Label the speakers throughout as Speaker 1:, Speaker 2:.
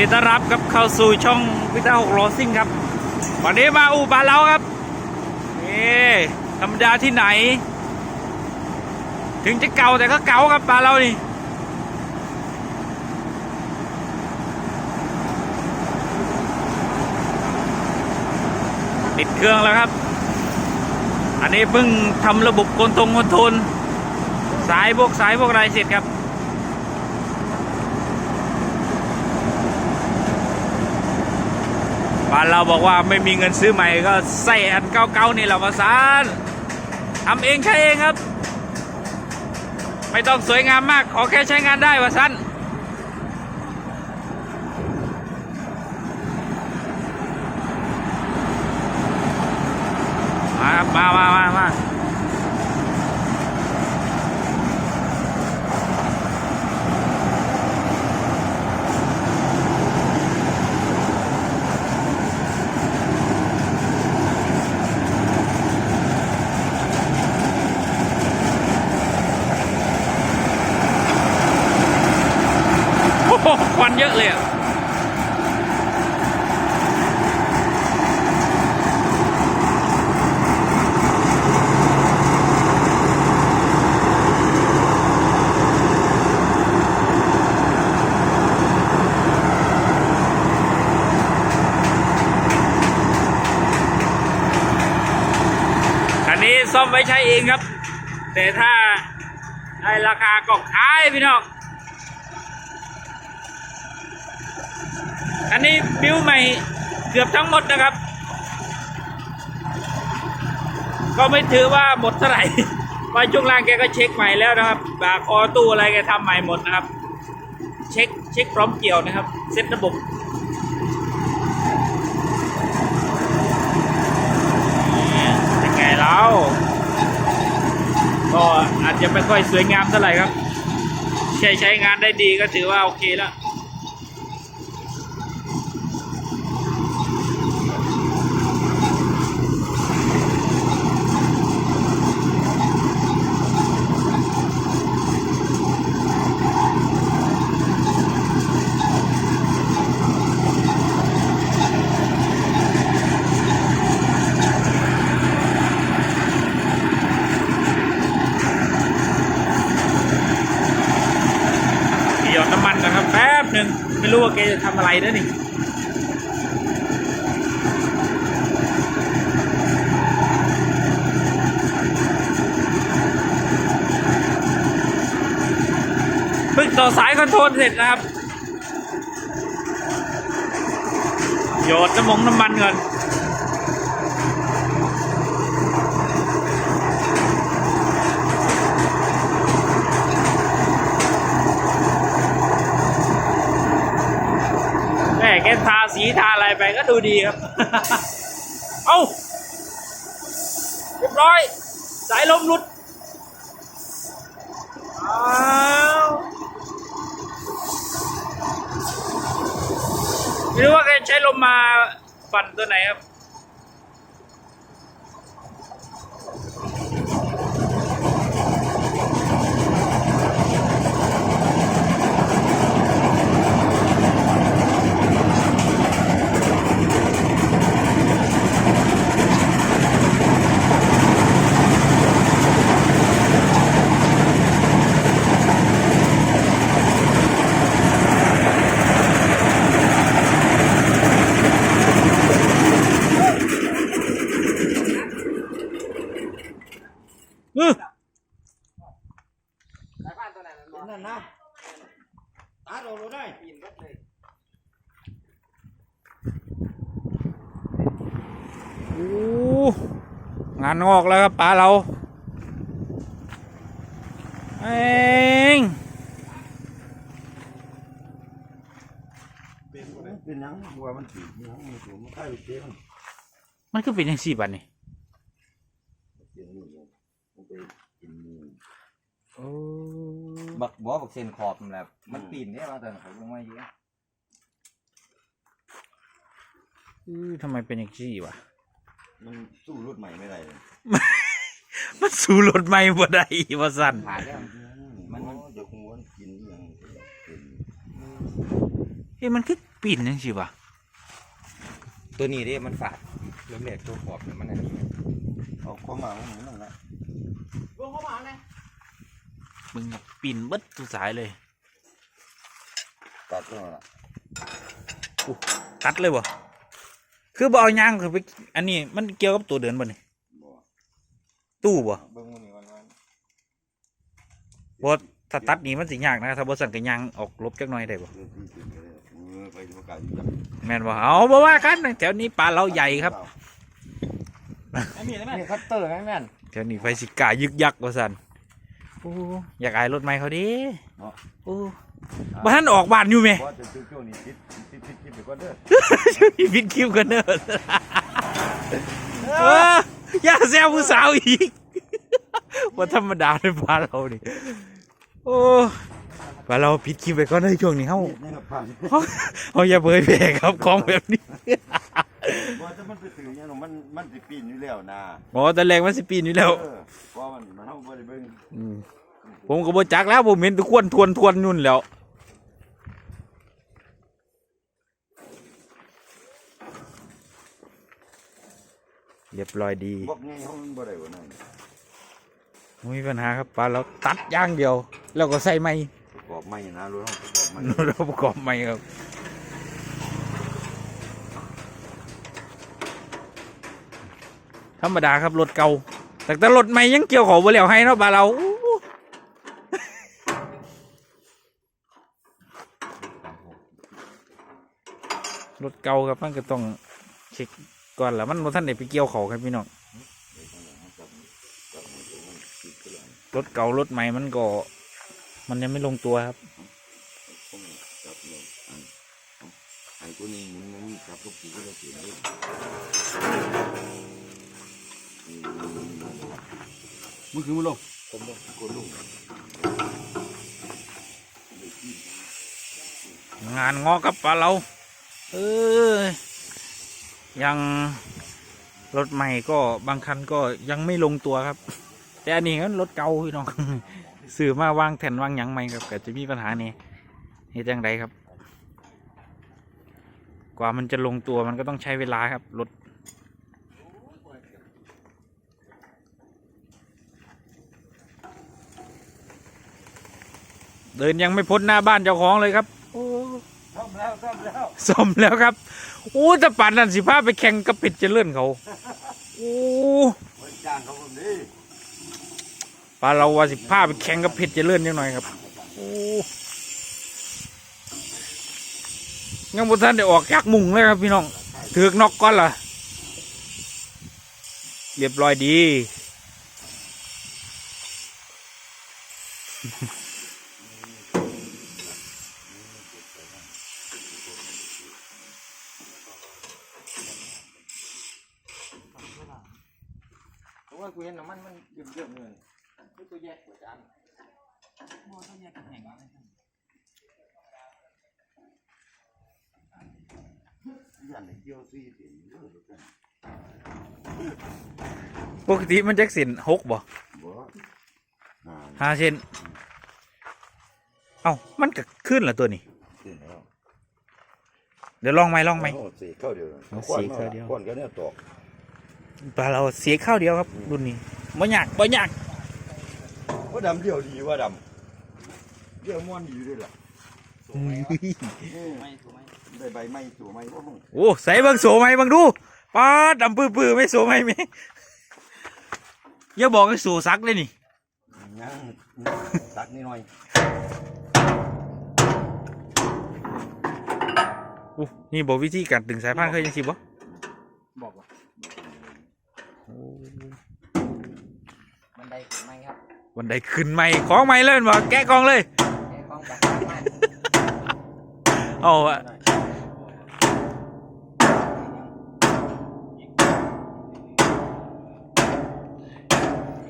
Speaker 1: ดีต้อนรับครับเข้าสู่ช่องพิต้าหกล้อซิ่งครับ วันนี้มาอู่บานเราครับนี่ธรรมดาที่ไหน ถึงจะเก่าแต่ก็เก่าครับบานเรานี่ติดเครื่องแล้วครับ อันนี้เพิ่งทำระบบกลทงคอนโทรลสายพวกสายพวกอะไรเสร็จครับานเราบอกว่าไม่มีเงินซื้อใหม่ก็ใส่อันเก่าๆนี่แหละวะซานทำเองใช้เองครับ ไม่ต้องสวยงามมากขอแค่ใช้งานได้วะสันมาครับมามามามาโอ้โหควันเยอะเลยอะ คันนี้ซ่อมไว้ใช้ เองครับ แต่ถ้าได้ราคาก็ขายพี่น้องอันนี้บิวใหม่เกือบทั้งหมดนะครับ ก็ไม่ถือว่าหมดเท่าไหร่เพราะช่วงล่างแกก็เช็คใหม่แล้วนะครับบาคอตู้อะไรแกทำใหม่หมดนะครับ เช็คเช็คพร้อมเกี่ยวนะครับ เซ็ตระบบนี่เป็นไงแล้ว ยังไม่ค่อยสวยงามเท่าไหร่ครับ ใช้ใช้งานได้ดีก็ถือว่าโอเคแล้ว ทำอะไรนะนี่เพิ่งต่อสายคอนโทรลเสร็จนะครับหยดน้ำมงน้ำมันเงิน ม่แกทาสีทาอะไรไปก็ดูดีครับ เอาเรียบร้อย สายลมหลุดอ้าวไม่รู้ว่าแกใช้ลมมาปั่นตัวไหนครับ อื้อ
Speaker 2: นั่นนะตาโดนได้
Speaker 1: โอ้งานงอกแล้วครับปลาเราเอง
Speaker 2: เป็นเป็นหนังบัวมันติดหนังมันสูงมันใกล้เตี้ยมัน
Speaker 1: มันก็เป็นอย่างสี่บันนี่
Speaker 2: เตี้ยนี่ เลยมันไปกินนี่
Speaker 1: โอ้
Speaker 3: บักบอกบักเซนขอบนั่นแหละมันปีนได้มาแต่เขาลงมาเยอะ
Speaker 1: อื้อทำไมเป็นอย่างสี่วะ
Speaker 2: มันสู้รถใหม่ไม่ได้เลย
Speaker 1: มันสู้รถไม่บ่ได้ว่าสั่น
Speaker 3: ผ่านแล้ว
Speaker 2: มันมันจะคงว่ากินอหย่างเป็น
Speaker 1: เฮ้ยมันคือปีนจังสิวะ
Speaker 3: ตัวนี้เด้มันฝาดเริ่มแรกตัวขอบเนี่ยมันอันนี้
Speaker 2: เอาความหมายของมันนั่นแหละ
Speaker 1: มึงปีนเบิดทุกสายเลย
Speaker 2: ตัดแล้วล่ะ
Speaker 1: ตัดเลยบ่คือบ่เอายางคือไปอันนี้มันเกี่ยวกับตัวเดินบ่นี่
Speaker 2: บ่
Speaker 1: ตู้บ่
Speaker 3: เบิ่งมันนี่วันวัน
Speaker 1: บ่ถ้าตัดนี่มันสิยากนะถ้าบ่สั่นก็ยางออกลบจักหน่อยได้บ่
Speaker 2: เรื่องที่จริงก็ได้เออไปประกาศอยู่จัง
Speaker 1: แม่นบ่เอาบ่ว่ากันแถวนี้ปลาเราใหญ่ครับ
Speaker 3: นี่คัตเตอร์แม่น แม่น
Speaker 1: แถวนี้ไฟสิกล้ายึกยักว่าซั่นโอ้อยากอายรถใหม่เขาดิโอ้บ่ทันออกบ้านอยู่แม่
Speaker 2: เพราะจะช่วงนี้ติดติดติดติดไปก่อนเด้อ
Speaker 1: พี่ปิดคิวกันเนอะเอออย่าแซวผู้สาวอีกว่าธรรมดาในบ้านเราดิโอ้ บ้านเราปิดคิวไปก่อนในช่วงนี้เฮา
Speaker 2: นี่ก็ผ่าน
Speaker 1: เฮาเฮาอย่าเผยแพร่ครับของแบบนี้
Speaker 2: เพราะถ้ามันไปถึงเนี่ยเนาะมันมันสิปีนอยู่แล้วนะ
Speaker 1: หมอแต่แรกมันสิปีนอยู่แล้ว
Speaker 2: เออเพราะมันมันเฮาบ่ได้เบิ่ง
Speaker 1: มผมก็บ่จักแล้วผมเห็นทุกคนทวนทวนยุ่นแล้วเรียบร้อยดี
Speaker 2: บอกไงเฮามันบ่ได้ว่านั่น
Speaker 1: ไม่มีปัญหาครับปลาเราตัดอย่างเดียว แล้วก็ใส่ไม้
Speaker 2: ประ กอบไม้นะรถประกอบไม้
Speaker 1: ราประกอบไม้ครับธรรมดาครับรถเก่าแต่แต่รถใหม่ยังเกี่ยวของบ่แล้วให้เนาะบาเรารถเก่าครับมันก็ต้องเช็คก่อนแหละมันบ่ท่านได้ไปเกี่ยวเขาครับพี่น้องรถเก่ารถใหม่มันก็ มันยังไม่ลงตัวครับ
Speaker 2: ต้องจับเนอันไอ้ตัวนี้มุนมันจับลูกปูก็ได้เสียเลยมึงคือมึงลงผมลงกดลง
Speaker 1: งานงอกับปลาเรา เออยังรถใหม่ก็บางคันก็ยังไม่ลงตัวครับ แต่อันนี้ก็รถเก่าพี่น้อง สื่อมาวางแผ่นวางหยังใหม่ครับก็จะมีปัญหานี่เหตุจังใดครับ กว่ามันจะลงตัวมันก็ต้องใช้เวลาครับรถเดินยังไม่พ้นหน้าบ้านเจ้าของเลยครับโอ้
Speaker 2: ซ่อมแล้วซ่อมแล้ว
Speaker 1: สมแล้วครับโอ้จะป่านนันสิพาไปแข่งกับเป็ดเจริญเขาโอ้
Speaker 2: ไว้จ้างเขาคนนี้
Speaker 1: ปลาเราว่าสิพาไปแข่งกับเป็ดเจริญยังหน่อยครับโอ้ยังบ่ทันได้ออกจากมุงเลยครับพี่น้องถือกนอกก่อนล่ะ เรียบร้อยดี
Speaker 3: เพราะว่ากูเห็นน้ำมันมันเยอะๆเลย นี่ตัวแยกกว่าจานมอต้องแยกกันแห่งอะไร
Speaker 2: ยันเกี่ยวซี่เสียงเยอะเหลือเกิน
Speaker 1: ปกติมันจักสินหกบ่
Speaker 2: บ่อ่า
Speaker 1: ห้าเซนเอ้ามันก็ขึ้นละตัวนี้
Speaker 2: ขึ้นแล้ว
Speaker 1: เดี๋ยวลองไหมลองไหม
Speaker 2: โอ้สีเข้าเดียว
Speaker 1: เอาสีเข้าเดียว
Speaker 2: คนก็เนี่ยตก
Speaker 1: ปลาเราเสียข้าวเดียวครับ รุ่นนี้บ่ยากบ่ยาก
Speaker 2: ว่า ดำเดียวดีว่าดำเดียวม้วนดีอยู่ด้วยล่ะได้ใบไม้ตัวไม้ว่าห้อง
Speaker 1: โอ้ใส่เบิ่งโสไหมเบิ่งดูป้าดดำปื้อๆไม่โสไหมแม่อย่าบอกให้โสซักเลยนี่
Speaker 2: ยังตักนิดหน่อย
Speaker 1: อู้นี่บอกวิธีการดึงสายพานเคยยังสิบ่
Speaker 3: บอกว่ามันได้ถึงไหมครับ
Speaker 1: วันใดขึ้นใหม่ของใหม่เลยบ่แกะกล่องเลย
Speaker 3: แกกองปากมา
Speaker 1: เอาอะ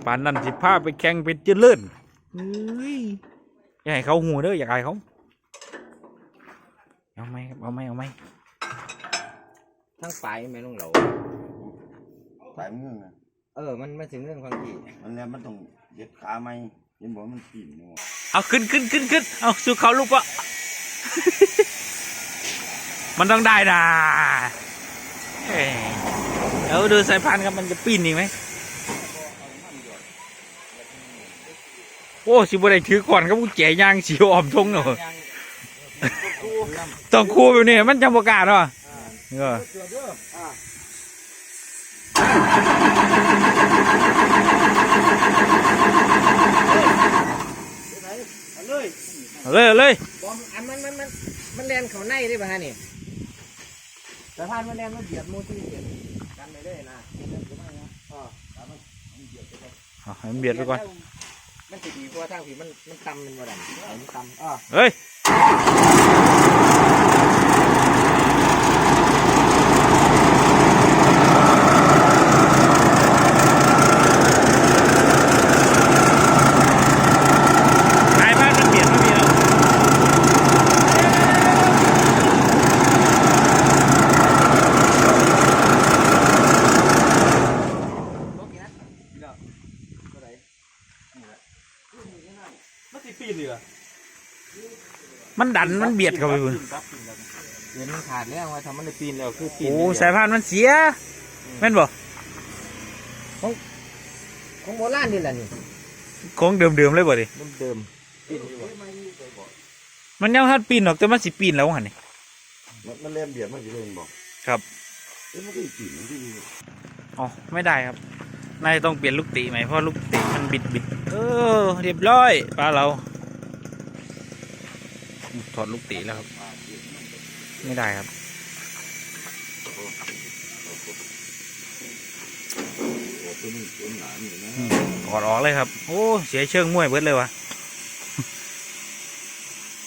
Speaker 1: ปานนั้นสิพาไปแข่งเป็นเจริญเฮ้ยอย่าให้เขาหูเด้ออย่าอายเขาเอาไหมครับเอาไหมเอาไหม
Speaker 3: ทั้งปลายแม่ลุงเหลา
Speaker 2: สายมือนะ
Speaker 3: เออ มันมันถึงเรื่องความที่
Speaker 2: มันเนี่ยมันต้อง เด็ดขาไหมเห็นบอกมันปีนเนาะ
Speaker 1: เอาขึ้นขึ้นขึ้นขึ้นเอาสู่เขาลูกวะ มันต้องได้นะเอ้ยเดี๋ยวดูสายพานธ์ครับมันจะปีนอีกไหมโอ้สิบได้ถือก่อนครับกูแจย่างสีออมทงเนาะต้องคู่แบบนี้มันจำประกล้าศเนาะเออ
Speaker 3: เสือเด้ออ่าไปเอาเลย
Speaker 1: เอาเลยเอาเลย
Speaker 3: บอมอันมันมันมันมันแลนเขาในได้ป่ะฮะนี่แต่ท่านมันแลนมันเบียดมูที่เบียดกันไปเลยนะเบียดไปเลยนะอ๋อแต่มันมันเบียดไปเลย
Speaker 1: เอาให้มันเบียดไปก่อน
Speaker 3: มันจะดีเพราะว่าทางผีมันมันตำมันบ่ดันเอามันตำอ๋อ
Speaker 1: เฮ้ย สายพานมันเบียดไม่มีแล้ว
Speaker 3: โอเคนะเดี๋ยวเท่าไหร่นี่แหละ
Speaker 1: มันสิปีนเหรอ มันดันมันเบียดเข้าไปคุณ
Speaker 3: เดี๋ยวมันขาดแล้วว่าทำมันได้ปีนแล้วคือปีน
Speaker 1: โอ้
Speaker 3: ได้
Speaker 1: สายพานมันเสียแม่นบ่
Speaker 3: ของโบราณนี่แหละนี่
Speaker 1: โค้งเดิมๆเลยบ่ดิ
Speaker 3: เดิมเดิมปีนอยู่บ่
Speaker 1: มันยังทัดปีนหรอกแต่มันสิปีนแล้วหันนี่
Speaker 2: มันมันเล่มเบียดมันจะเล่นบอก
Speaker 1: ครับ
Speaker 2: เอ้ยมันก็อีกกลิ่นมันที่มี
Speaker 1: อ๋อไม่ได้ครับนายต้องเปลี่ยนลูกติใหม่เพราะลูกติมันบิดบิดเออเรียบร้อยปลาเรา ถอดลูกติแล้วครับ ไม่ได้ครับ
Speaker 2: โอ้ตัวนี้ตัวหนาอยู่นะ
Speaker 1: อืมถอดออกเลยครับ โอ้ เสียเชิงมวยเบิดเลยวะ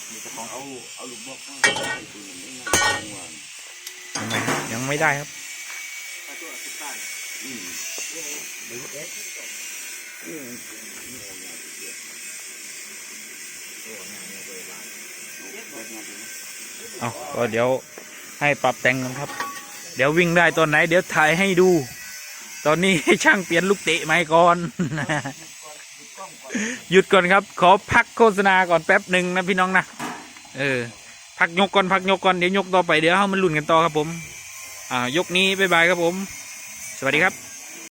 Speaker 2: มีแต่ของเอาเอาลูกบอกมาใส่ตัวนี้ไม่น่าจะวาง
Speaker 1: ทำไมครับยังไม่ได้ครับ
Speaker 2: อืม
Speaker 1: เอาก็เดี๋ยวให้ปรับแต่งกันครับ เดี๋ยววิ่งได้ตอนไหน เดี๋ยวถ่ายให้ดู ตอนนี้ให้ช่างเปลี่ยนลูกเตะไม้ก่อน หยุดก่อนครับ ขอพักโฆษณาก่อนแป๊บหนึ่งนะพี่น้องนะเออ พักยกก่อนพักยกก่อนเดี๋ยวยกต่อไปเดี๋ยวให้มันลุ้นกันต่อครับผม อ่ายกนี้บ๊ายบายครับผม สวัสดีครับ